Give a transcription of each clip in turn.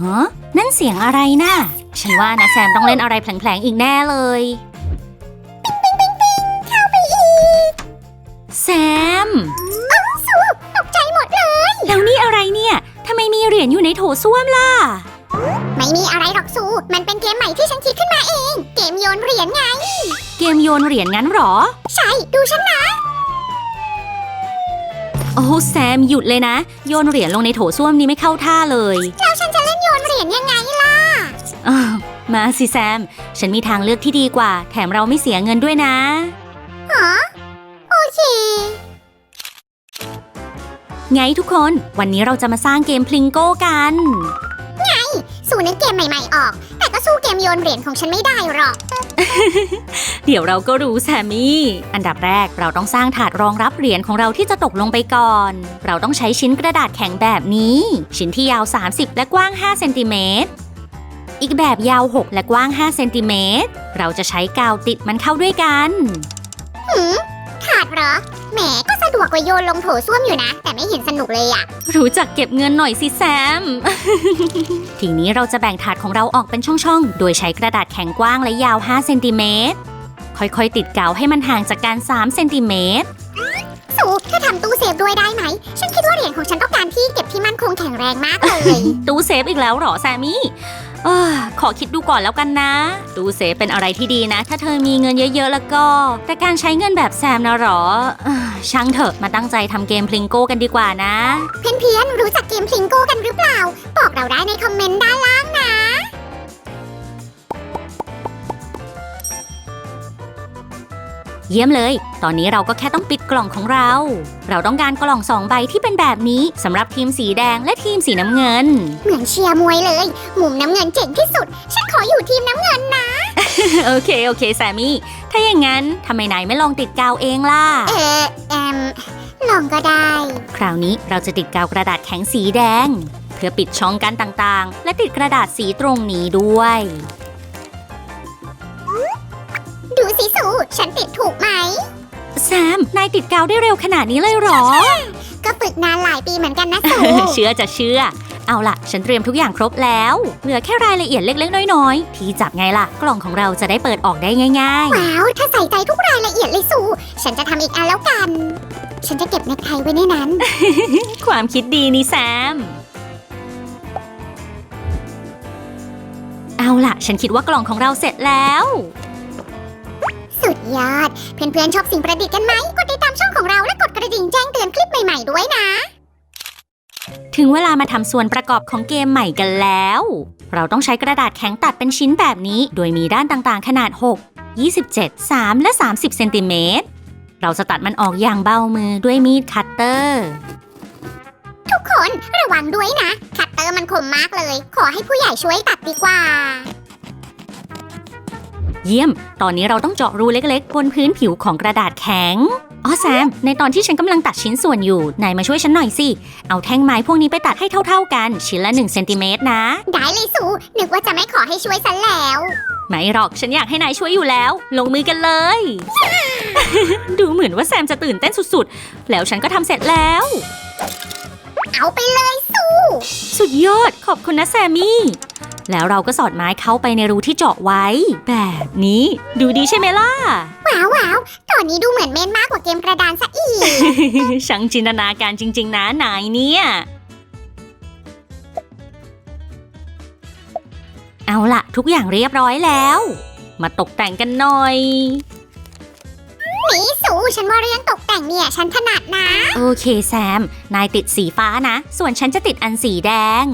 ฮะนั่นเสียงอะไรน่ะ ฉันว่านะแซมต้องเล่นอะไรแผลงๆอีกแน่เลย แซมตกใจหมดเลย แล้วนี่อะไรเนี่ยทำไมมีเหรียญอยู่ในโถส้วมล่ะ ไม่มีอะไรหรอกซู มันเป็นเกมใหม่ที่ฉันคิดขึ้นมาเอง เกมโยนเหรียญไง เกมโยนเหรียญงั้นเหรอ ใช่ ดูฉันนะ โอ้แซมหยุดเลยนะ โยนเหรียญลงในโถส้วมนี้ไม่เข้าท่าเลย แล้วฉันจะเล่น โยนเหรียญยังไงล่ะ อ้าวมาสิแซม ฉันมีทางเลือกที่ดีกว่า แถมเราไม่เสียเงินด้วยนะ ฮะ โอเค ไงทุกคน วันนี้เราจะมาสร้างเกมพลิงโก้กัน สู้นึกเกมใหม่ ๆ ออก แต่ก็สู้เกมโยนเหรียญของฉันไม่ได้หรอก เดี๋ยวเราก็รู้แซมมี่ อันดับแรกเราต้องสร้างถาดรองรับเหรียญของเราที่จะตกลงไปก่อน เราต้องใช้ชิ้นกระดาษแข็งแบบนี้ ชิ้นที่ยาว 30 และกว้าง 5 เซนติเมตร อีกแบบยาว 6 และกว้าง 5 เซนติเมตร เราจะใช้กาวติดมันเข้าด้วยกันหื ขาดเหรอ แหมก็สะดวกกว่าโยนลงโถส้วมอยู่นะ แต่ไม่เห็นสนุกเลยอะรู้จักเก็บเงินหน่อยสิแซม ทีนี้เราจะแบ่งถาดของเราออกเป็นช่องๆ โดยใช้กระดาษแข็งกว้างและยาว 5 เซนติเมตร ค่อยๆ ติดกาวให้มันห่างจากกัน 3 เซนติเมตร สูถ้าทำตู้เซฟด้วยได้ไหม ฉันคิดว่าเหรียญของฉันต้องการที่เก็บที่มั่นคงแข็งแรงมากเลย ตู้เซฟอีกแล้วเหรอแซมมี่เออขอคิดดูก่อนแล้วกันนะตู้เซเป็นอะไรที่ดีนะ ถ้าเธอมีเงินเยอะๆแล้วก็ แต่การใช้เงินแบบแซมนะหรออช่างเถอะมาตั้งใจทำเกมพลิงโก้กันดีกว่านะ เพื่อนๆรู้จักเกมพลิงโก้กันหรือเปล่า บอกเราได้ในคอมเมนต์ด้านล่างนะ เยี่ยมเลย ตอนนี้เราก็แค่ต้องปิดกล่องของเรา เราต้องการกล่องสองใบที่เป็นแบบนี้สำหรับทีมสีแดงและทีมสีน้ำเงิน เหมือนเชียร์มวยเลย มุมน้ำเงินเจ๋งที่สุด ฉันขออยู่ทีมน้ำเงินนะ โอเค โอเคแซมมี่ ถ้าอย่างนั้นทำไมนายไม่ลองติดกาวเองล่ะ เออเอมลองก็ได้ คราวนี้เราจะติดกาวกระดาษแข็งสีแดง เพื่อปิดช่องกันต่างๆ และติดกระดาษสีตรงนี้ด้วย ฉันติดถูกไหม แซม นายติดกาวได้เร็วขนาดนี้เลยเหรอ ก็ฝึกนานหลายปีเหมือนกันนะสูเชื่อจะเชื่อ เอาล่ะ ฉันเตรียมทุกอย่างครบแล้ว เหลือแค่รายละเอียดเล็กๆ น้อยๆ ที่จับไงล่ะ กล่องของเราจะได้เปิดออกได้ง่าย ว้าว ถ้าใส่ใจทุกรายละเอียดเลยสูฉันจะทำอีกอันแล้วกัน ฉันจะเก็บเน็กไทไว้ในนั้น ๆ ความคิดดีนี่แซม เอาล่ะ ฉันคิดว่ากล่องของเราเสร็จแล้ว สุดยอด เพื่อนๆชอบสิ่งประดิษฐ์กันไหม กดติดตามช่องของเราและกดกระดิ่งแจ้งเตือนคลิปใหม่ๆด้วยนะ ถึงเวลามาทำส่วนประกอบของเกมใหม่กันแล้ว เราต้องใช้กระดาษแข็งตัดเป็นชิ้นแบบนี้ โดยมีด้านต่างๆ ขนาด 6 27 3 และ 30 เซนติเมตร เราจะตัดมันออกอย่างเบามือด้วยมีดคัตเตอร์ ทุกคนระวังด้วยนะ คัตเตอร์มันคมมากเลย ขอให้ผู้ใหญ่ช่วยตัดดีกว่า เยี่ยม ตอนนี้เราต้องเจาะรูเล็กๆ บนพื้นผิวของกระดาษแข็ง อ๋อแซม ในตอนที่ฉันกำลังตัดชิ้นส่วนอยู่ นายมาช่วยฉันหน่อยสิ เอาแท่งไม้พวกนี้ไปตัดให้เท่า ๆกัน ชิ้นละ1เซนติเมตรนะ ได้เลยสูนึกว่าจะไม่ขอให้ช่วยฉันแล้ว ไม่หรอกฉันอยากให้นายช่วยอยู่แล้ว ลงมือกันเลย ดูเหมือนว่าแซมจะตื่นเต้นสุดๆ แล้วฉันก็ทำเสร็จแล้ว เอาไปเลยสู สุดยอดขอบคุณนะแซมมี่ แล้วเราก็สอดไม้เข้าไปในรูที่เจาะไว้ แบบนี้ดูดีใช่ไหมล่ะ ว้าวว้าวตอนนี้ดูเหมือนเม่นมากกว่าเกมกระดานซะอีก ช่างจินตนาการจริง ๆ นะนายเนี่ย เอาล่ะ ทุกอย่างเรียบร้อยแล้ว มาตกแต่งกันหน่อยนี่สูฉันว่าเรื่องตกแต่งเนี่ย ฉันถนัดนะ โอเคแซม นายติดสีฟ้านะ ส่วนฉันจะติดอันสีแดง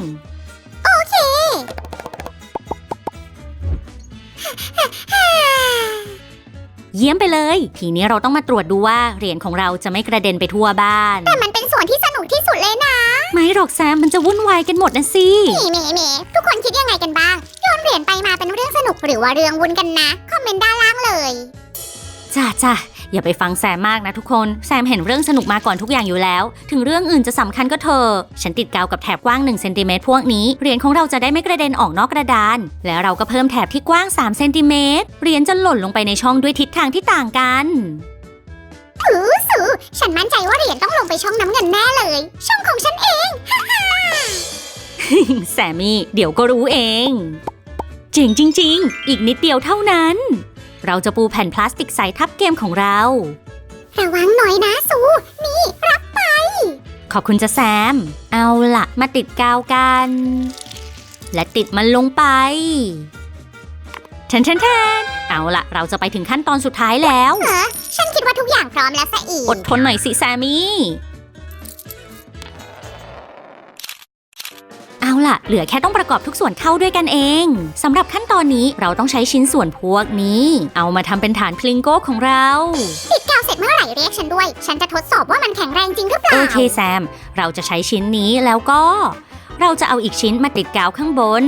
เยี่ยมไปเลย ทีนี้เราต้องมาตรวจดูว่าเหรียญของเราจะไม่กระเด็นไปทั่วบ้าน แต่มันเป็นส่วนที่สนุกที่สุดเลยนะไม่หรอกแซมมันจะวุ่นวายกันหมดนะสิเมเมเมทุกคนคิดยังไงกันบ้างโยนเหรียญไปมาเป็นเรื่องสนุกหรือว่าเรื่องวุ่นกันนะ คอมเมนต์ด้านล่างเลย จ้าจ้า อย่าไปฟังแซมมากนะทุกคน แซมเห็นเรื่องสนุกมาก่อนทุกอย่างอยู่แล้ว ถึงเรื่องอื่นจะสำคัญก็เถอะฉันติดกาวกับแถบกว้าง1เซนติเมตรพวกนี้เหรียญของเราจะได้ไม่กระเด็นออกนอกกระดาน แล้วเราก็เพิ่มแถบที่กว้าง3เซนติเมตรเหรียญจะหล่นลงไปในช่องด้วยทิศทางที่ต่างกันถือสือฉันมั่นใจว่าเหรียญต้องลงไปช่องน้ำเงินแน่เลย ช่องของฉันเองแซมมี่เดี๋ยวก็รู้เอง เจ๋งจริง ๆ อีกนิดเดียวเท่านั้น เราจะปูแผ่นพลาสติกใส่ทับเกมของเรา ระวังหน่อยนะสูนี่รับขอบคุณจะแซม เอาละมาติดกาวกัน และติดมันลงไปแทนแทนแทนเอาละเราจะไปถึงขั้นตอนสุดท้ายแล้ว เออฉันคิดว่าทุกอย่างพร้อมแล้วซะอีก อดทนหน่อยสิแซม เอาล่ะ เหลือแค่ต้องประกอบทุกส่วนเข้าด้วยกันเองสำหรับขั้นตอนนี้เราต้องใช้ชิ้นส่วนพวกนี้ เอามาทำเป็นฐานพลิงโก้ของเราติดกาวเสร็จเมื่อไหร่เรียกฉันด้วย ฉันจะทดสอบว่ามันแข็งแรงจริงหรือเปล่า โอเคแซม เราจะใช้ชิ้นนี้แล้วก็ เราจะเอาอีกชิ้นมาติดกาวข้างบน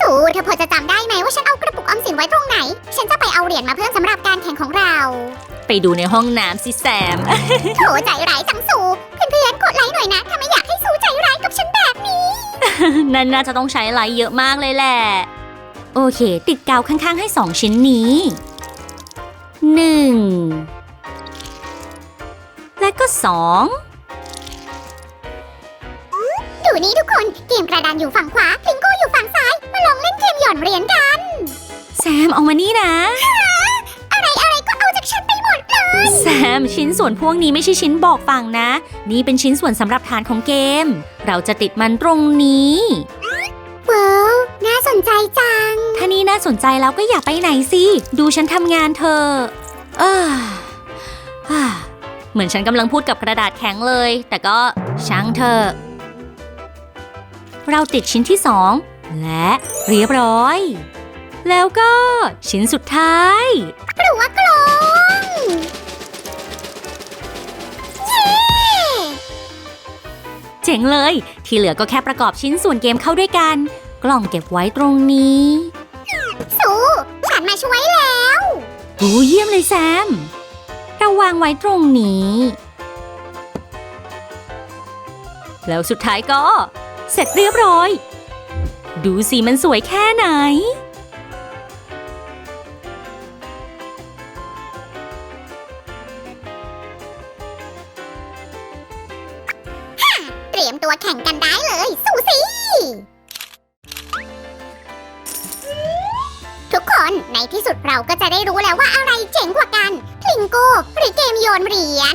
สูเธอพอจะจำได้ไหมว่าฉันเอากระปุกออมสินไว้ตรงไหน ฉันจะไปเอาเหรียญมาเพิ่มสำหรับการแข่งของเรา ไปดูในห้องน้ำสิแซมโถใจร้ายจังสู เพื่อนๆกดไลค์หน่อยนะถ้าไม่อยาก นั่นน่าจะต้องใช้ไลท์เยอะมากเลยแหละ โอเค ติดกาวข้างๆให้สองชิ้นนี้หนึ่งและก็สองดูนี่ทุกคน เกมกระดานอยู่ฝั่งขวาพลิงโก้อยู่ฝั่งซ้าย มาลองเล่นเกมหย่อนเหรียญกัน แซมเอามานี่นะ ม ชิ้นส่วนพวกนี้ไม่ใช่ชิ้นบอกฝั่งนะ นี่เป็นชิ้นส่วนสำหรับฐานของเกม เราจะติดมันตรงนี้ว้าวน่าสนใจจัง ถ้านี่น่าสนใจแล้วก็อย่าไปไหนสิ ดูฉันทำงานเธอะเอออ่าเหมือนฉันกำลังพูดกับกระดาษแข็งเลย แต่ก็ช่างเธอะเราติดชิ้นที่สองและเรียบร้อย แล้วก็ชิ้นสุดท้ายหรือว่ากลอ เจ๋งเลย ที่เหลือก็แค่ประกอบชิ้นส่วนเกมเข้าด้วยกัน กล่องเก็บไว้ตรงนี้สูฉันมาช่วยแล้วโอ้เยี่ยมเลยแซมเราวางไว้ตรงนี้ แล้วสุดท้ายก็ เสร็จเรียบร้อย ดูสิมันสวยแค่ไหน เราก็จะได้รู้แล้วว่าอะไรเจ๋งกว่ากันพลิงโกหรือเกมโยนเหรียญ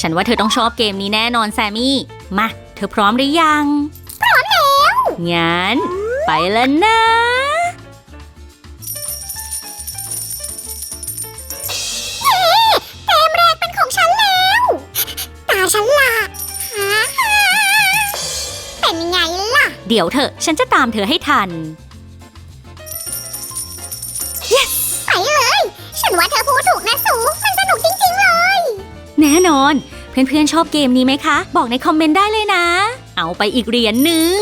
ฉันว่าเธอต้องชอบเกมนี้แน่นอนแซมมี่ มา เธอพร้อมหรือยัง พร้อมแล้วงั้น ไปแล้วนะ เย้เกมแรกเป็นของฉันแล้ว ตาฉันละฮะเป็นไงล่ะ เดี๋ยวเถอะ ฉันจะตามเธอให้ทัน น่นอน เพื่อนๆชอบเกมนี้ไหมคะ บอกในคอมเมนต์ได้เลยนะ เอาไปอีกเหรียญหนึ่ง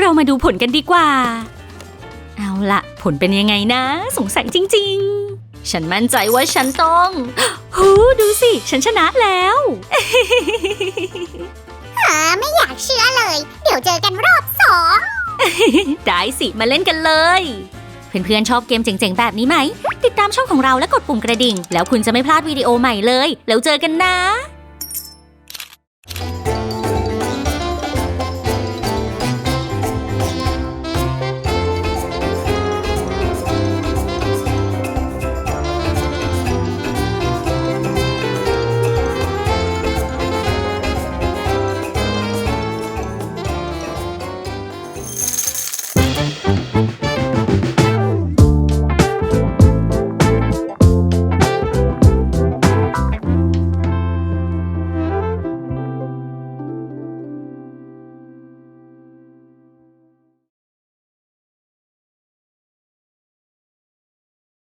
เรามาดูผลกันดีกว่า เอาละผลเป็นยังไงนะ สงสัยจริง ๆ ฉันมั่นใจว่าฉันต้อง หูดูสิ ฉันชนะแล้วเออไม่อยากเชื่อเลย เดี๋ยวเจอกันรอบสอง ได้สิ มาเล่นกันเลย เพื่อนๆชอบเกมเจ๋งๆแบบนี้ไหมติด ตามช่องของเราและกดปุ่มกระดิ่ง แล้วคุณจะไม่พลาดวิดีโอใหม่เลย แล้วเจอกันนะ